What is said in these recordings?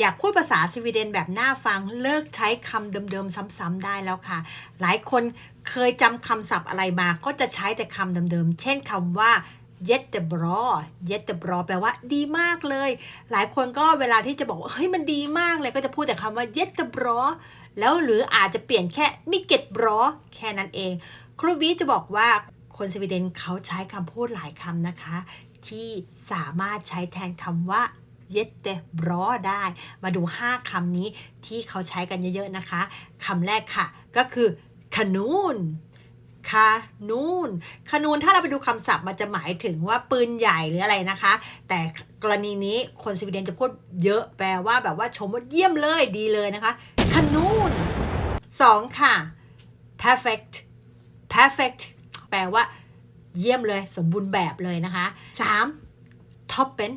อยากพูดภาษาสวีเดนแบบน่าฟังเลิกใช้คำเดิมๆซ้ำๆได้แล้วค่ะ หลายคนเคยจำคำศัพท์อะไรมาก็จะใช้แต่คำเดิมๆ เช่นคำว่า jättebra jättebra แปลว่าดีมากเลย หลายคนก็เวลาที่จะบอกว่าเฮ้ยมันดีมากเลยก็จะพูดแต่คำว่า jättebra แล้วหรืออาจจะเปลี่ยนแค่ mycket bra แค่นั้นเอง ครูวิจะบอกว่าคนสวีเดนเขาใช้คำพูดหลายคำนะคะ ที่สามารถใช้แทนคำว่า jättebra ได้ มาดู 5คำนี้ที่เขาใช้กันเยอะๆนะคะคำแรกค่ะ ก็คือ kanon คานูนคานูนถ้าเราไปดูคำศัพท์มันจะหมายถึงว่าปืนใหญ่หรืออะไรนะคะ แต่กรณีนี้คนสวีเดนจะพูดเยอะแปลว่าแบบว่าชมว่าเยี่ยมเลยดีเลยนะคะคานูนสองค่ะ perfect perfect แปลว่าเยี่ยมเลย สมบูรณ์แบบเลยนะคะ 3. toppen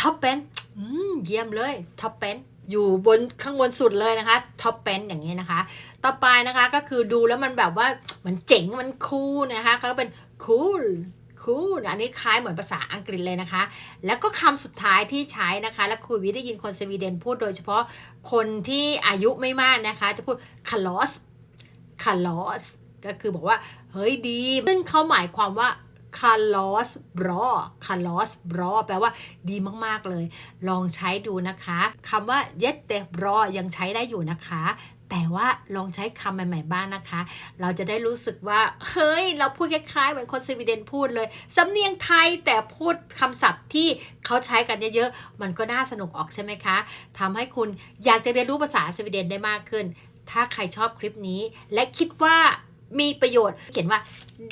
toppen อืมเยี่ยมเลย toppen อยู่บนข้างบนสุดเลยนะคะ toppen อย่างนี้นะคะ ต่อไปนะคะก็คือดูแล้วมันแบบว่ามันเจ๋งมันคูลนะคะเขาก็เป็น cool cool อันนี้คล้ายเหมือนภาษาอังกฤษเลยนะคะ แล้วก็คำสุดท้ายที่ใช้นะคะ และครูวิได้ยินคนสวีเดนพูดโดยเฉพาะคนที่อายุไม่มากนะคะ จะพูด kalos kalos ก็คือบอกว่า เฮ้ยดี ซึ่งเขาหมายความว่า kalos bra kalos bra แปลว่าดีมากๆเลย ลองใช้ดูนะคะคำว่า jätte bra ยังใช้ได้อยู่นะคะ แต่ว่าลองใช้คำใหม่ ๆ บ้างนะคะ เราจะได้รู้สึกว่า เฮ้ย เราพูดคล้ายๆเหมือนคนสวีเดนพูดเลย สำเนียงไทยแต่พูดคำศัพท์ที่เขาใช้กันเยอะๆ มันก็น่าสนุกออกใช่ไหมคะทำให้คุณอยากจะเรียนรู้ภาษาสวีเดนได้มากขึ้น ถ้าใครชอบคลิปนี้ และคิดว่า มีประโยชน์ เขียนว่า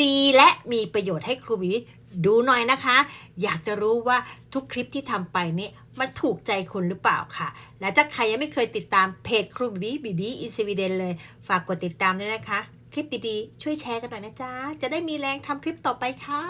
ดีและมีประโยชน์ให้ครูบีดูหน่อยนะคะ อยากจะรู้ว่าทุกคลิปที่ทำไปนี่มันถูกใจคุณหรือเปล่าค่ะ และถ้าใครยังไม่เคยติดตามเพจครูบีบีบีอินสวีเดนเลย ฝากกดติดตามด้วยนะคะ คลิปดีๆ ช่วยแชร์กันหน่อยนะจ๊ะ จะได้มีแรงทำคลิปต่อไปค่ะ